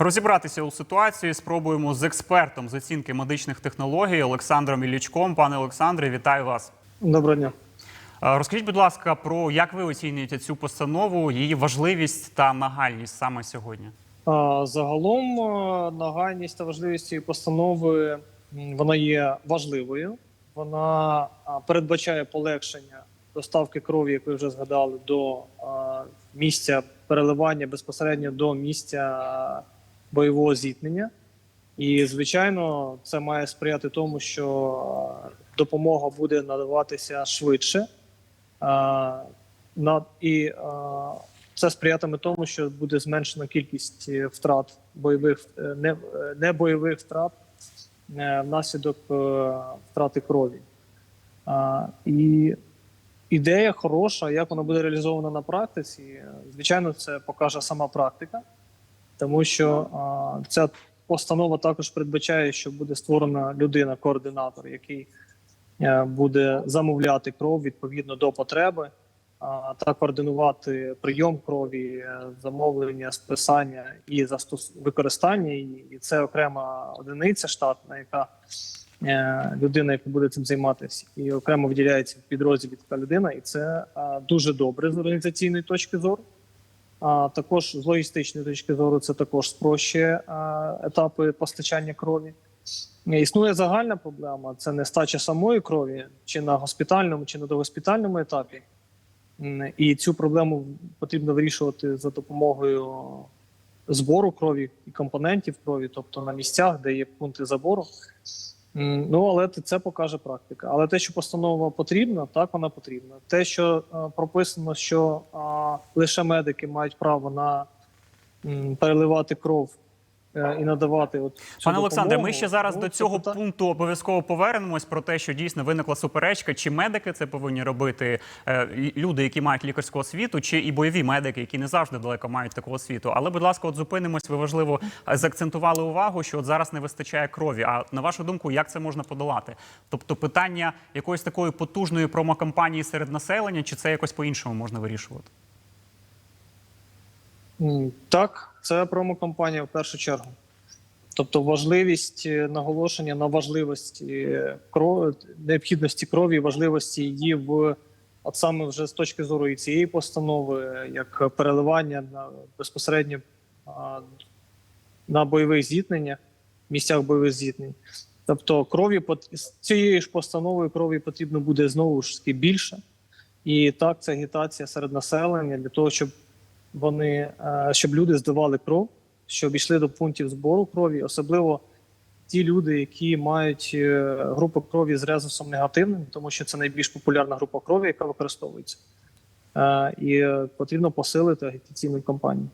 Розібратися у ситуації спробуємо з експертом з оцінки медичних технологій Олександром Іллічком. Пане Олександре, вітаю вас. Доброго дня. Розкажіть, будь ласка, про як ви оцінюєте цю постанову, її важливість та нагальність саме сьогодні? Загалом нагальність та важливість цієї постанови вона є важливою. Вона передбачає полегшення доставки крові, як ви вже згадали, до місця переливання безпосередньо до місця бойового зіткнення. І, звичайно, це має сприяти тому, що допомога буде надаватися швидше. А, і а, це сприятиме тому, що буде зменшена кількість е, втрат бойових е, не, е, бойових втрат е, внаслідок е, втрати крові. І ідея хороша, як вона буде реалізована на практиці. е, Звичайно, це покаже сама практика, тому що а, ця постанова також передбачає, що буде створена людина-координатор, який е, буде замовляти кров відповідно до потреби а, та координувати прийом крові, е, замовлення, списання і застос... використання. І це окрема одиниця штатна, яка е, людина, яка буде цим займатися, і окремо виділяється в підрозділі така людина, і це а, дуже добре з організаційної точки зору. А також з логістичної точки зору це також спрощує етапи постачання крові. Існує загальна проблема це нестача самої крові, чи на госпітальному, чи на догоспітальному етапі. І цю проблему потрібно вирішувати за допомогою збору крові і компонентів крові, тобто на місцях, де є пункти забору. Ну, але це покаже практика. Але те, що постанова потрібна, так вона потрібна. Те, що е, прописано, що е, лише медики мають право на м, переливати кров і надавати от цю Пане Олександре, ми ще зараз ну, до цього пита- пункту обов'язково повернемось про те, що дійсно виникла суперечка, чи медики це повинні робити е, люди, які мають лікарську освіту, чи і бойові медики, які не завжди далеко мають таку освіту. Але, будь ласка, от зупинимось. Ви важливо е, заакцентували увагу, що от зараз не вистачає крові. А на вашу думку, як це можна подолати? Тобто, питання якоїсь такої потужної промокампанії серед населення, чи це якось по-іншому можна вирішувати? Так, це промокомпанія в першу чергу. Тобто важливість е, наголошення на важливості крові, необхідності крові, важливості її в от саме вже з точки зору і цієї постанови, як переливання на безпосередньо на бойових зіткненнях, місцях бойових зіткнень. Тобто крові з цією ж постановою крові потрібно буде знову ж таки більше. І так, це агітація серед населення для того, щоб вони е, щоб люди здавали кров, щоб йшли до пунктів збору крові, особливо ті люди, які мають е, групу крові з резусом негативним, тому що це найбільш популярна група крові, яка використовується. Е, І потрібно посилити агітаційну кампанію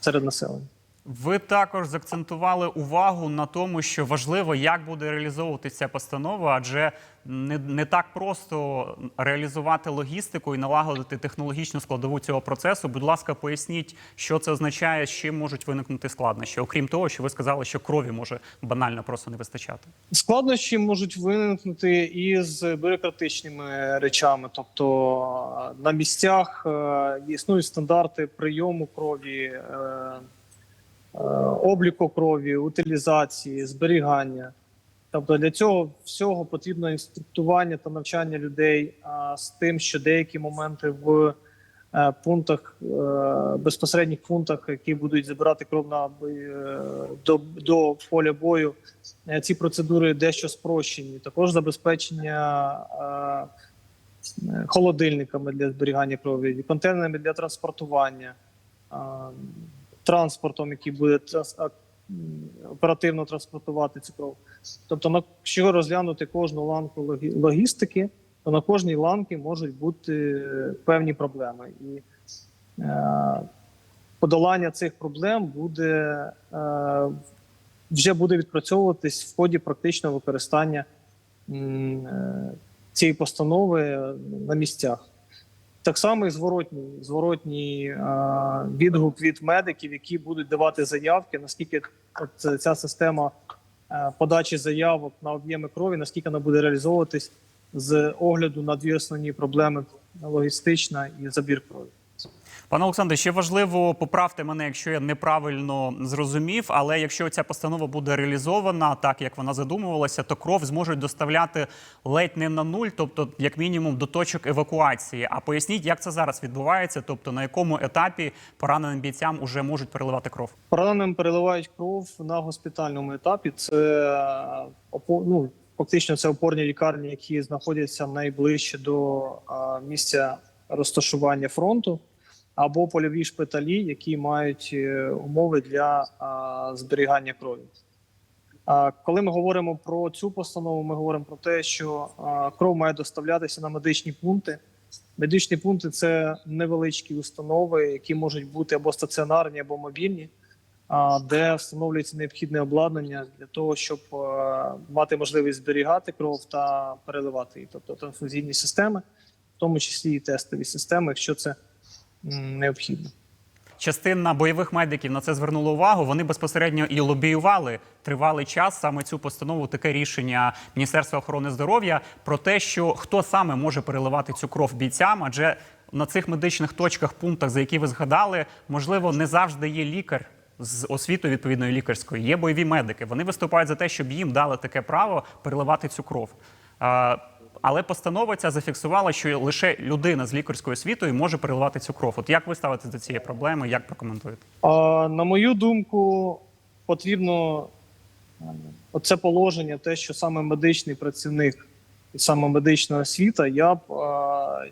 серед населення. Ви також заакцентували увагу на тому, що важливо, як буде реалізовуватися ця постанова, адже не, не так просто реалізувати логістику і налагодити технологічну складову цього процесу. Будь ласка, поясніть, що це означає, з чим можуть виникнути складнощі, окрім того, що ви сказали, що крові може банально просто не вистачати. Складнощі можуть виникнути і з бюрократичними речами, тобто е, на місцях е, існують стандарти прийому крові, е, обліку крові, утилізації, зберігання. Тобто для цього всього потрібно інструктування та навчання людей а, з тим, що деякі моменти в е, пунктах, е, безпосередніх пунктах, які будуть забирати кров на е, до, до поля бою, е, ці процедури дещо спрощені. Також забезпечення е, е, холодильниками для зберігання крові, контейнерами для транспортування, е, транспортом, який буде оперативно транспортувати цю кров. Тобто, якщо розглянути кожну ланку логістики, то на кожній ланці можуть бути е, певні проблеми. І е, подолання цих проблем буде е, вже буде відпрацьовуватись в ході практичного використання е, цієї постанови е, на місцях. Так само і зворотній, зворотній е, відгук від медиків, які будуть давати заявки, наскільки от ця система е, подачі заявок на об'єми крові, наскільки вона буде реалізовуватись з огляду на дві основні проблеми логістична і забір крові. Пане Олександре, ще важливо поправте мене, якщо я неправильно зрозумів. Але якщо ця постанова буде реалізована так, як вона задумувалася, то кров зможуть доставляти ледь не на нуль, тобто як мінімум до точок евакуації. А поясніть, як це зараз відбувається, тобто на якому етапі пораненим бійцям уже можуть переливати кров. Пораненим переливають кров на госпітальному етапі. Це е, ну, фактично це опорні лікарні, які знаходяться найближче до місця розташування фронту, або польові шпиталі, які мають е, умови для зберігання крові. Коли ми говоримо про цю постанову, ми говоримо про те, що кров має доставлятися на медичні пункти. Медичні пункти це невеличкі установи, які можуть бути або стаціонарні, або мобільні, де встановлюється необхідне обладнання для того, щоб мати можливість зберігати кров та переливати її, тобто трансфузійні системи, в тому числі і тестові системи, якщо це необхідно. Частина бойових медиків на це звернула увагу. Вони безпосередньо і лобіювали тривалий час саме цю постанову, таке рішення Міністерства охорони здоров'я про те, що хто саме може переливати цю кров бійцям, адже на цих медичних точках, пунктах, за які ви згадали, можливо, не завжди є лікар. З освітою відповідної лікарської є бойові медики. Вони виступають за те, щоб їм дали таке право переливати цю кров. Але постанова ця зафіксувала, що лише людина з лікарською освітою може переливати цю кров. От як ви ставитесь до цієї проблеми? Як прокоментуєте? А, на мою думку, потрібно е, оце положення, те, що саме медичний працівник і саме медична освіта, я б а,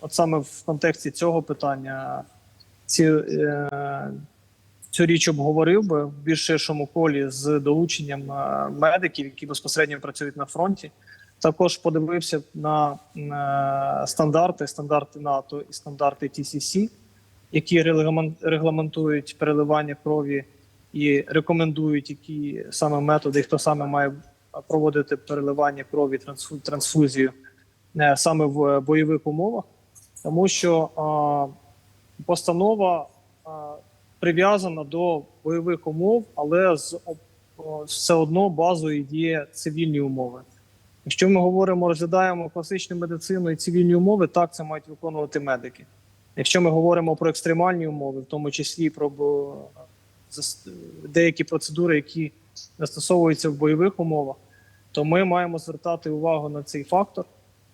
от саме в контексті цього питання ці, е, цю річ обговорив би в більш ширшому колі з долученням е, медиків, які безпосередньо працюють на фронті. Також подивився на, на стандарти, стандарти НАТО і стандарти TCC, які регламен- регламентують переливання крові і рекомендують, які саме методи, хто саме має проводити переливання крові, трансфу- трансфузію е, саме в бойових умовах, тому що постанова прив'язана до бойових умов, але з все одно базою є цивільні умови. Якщо ми говоримо, розглядаємо класичну медицину і цивільні умови, так це мають виконувати медики. Якщо ми говоримо про екстремальні умови, в тому числі про деякі процедури, які застосовуються в бойових умовах, то ми маємо звертати увагу на цей фактор.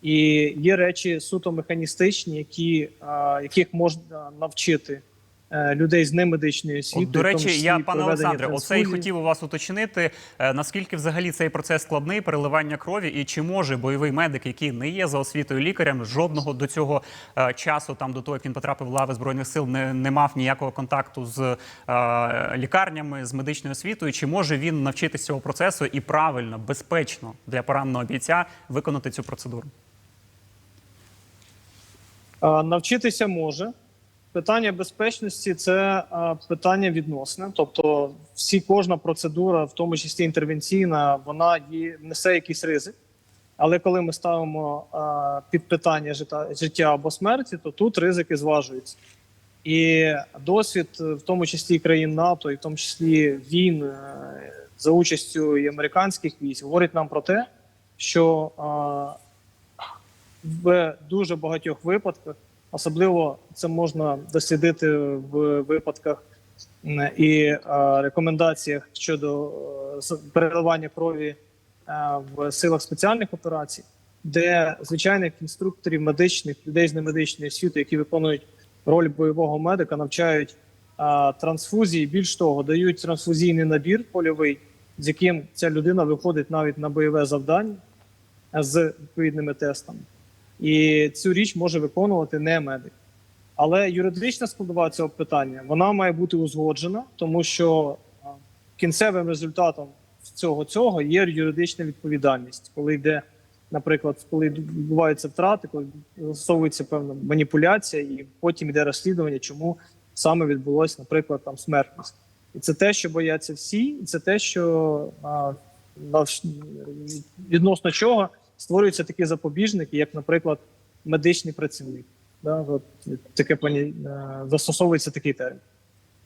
І є речі суто механістичні, які, яких можна навчити людей з немедичної освіти. От, до речі, я пане Олександре, оце і хотів у вас уточнити. е, Наскільки взагалі цей процес складний переливання крові, і чи може бойовий медик, який не є за освітою лікарем, жодного до цього е, часу, там до того як він потрапив в лави збройних сил, не, не мав ніякого контакту з е, лікарнями, з медичною освітою. Чи може він навчитися цього процесу і правильно, безпечно для пораненого бійця виконати цю процедуру? Навчитися може. Питання безпечності це питання відносне. Тобто, всі кожна процедура, в тому числі інтервенційна, вона несе якийсь ризик. Але коли ми ставимо під питання життя, або смерті, то тут ризики зважуються. І досвід, е, в тому числі країн НАТО, і в тому числі війн е, за участю і американських військ, говорить нам про те, що в дуже багатьох випадках, особливо це можна дослідити в випадках і е, рекомендаціях щодо е, переливання крові е, в силах спеціальних операцій, де звичайних інструкторів, медичних людей з немедичної освіти, які виконують роль бойового медика, навчають трансфузії. Більш того, дають трансфузійний набір польовий, з яким ця людина виходить навіть на бойове завдання з відповідними тестами. І цю річ може виконувати не медик. Але юридична складова цього питання вона має бути узгоджена, тому що кінцевим результатом цього цього є юридична відповідальність, коли йде, наприклад, коли відбуваються втрати, коли застосовується певна маніпуляція, і потім йде розслідування, чому саме відбулося, наприклад, там смертність. І це те, що бояться всі, і це те, що а, відносно чого створюються такі запобіжники, як, наприклад, медичний працівник. Да, от, таке пані е, застосовується такий термін.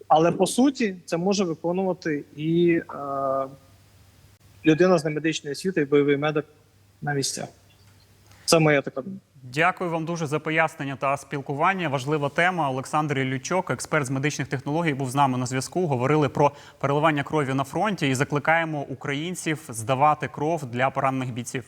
Але по суті, це може виконувати і е, людина з немедичної освіти, і бойовий медик на місцях. Це моя така. Дякую вам дуже за пояснення та спілкування. Важлива тема. Олександр Іллючок, експерт з медичних технологій, був з нами на зв'язку. Говорили про переливання крові на фронті і закликаємо українців здавати кров для поранених бійців.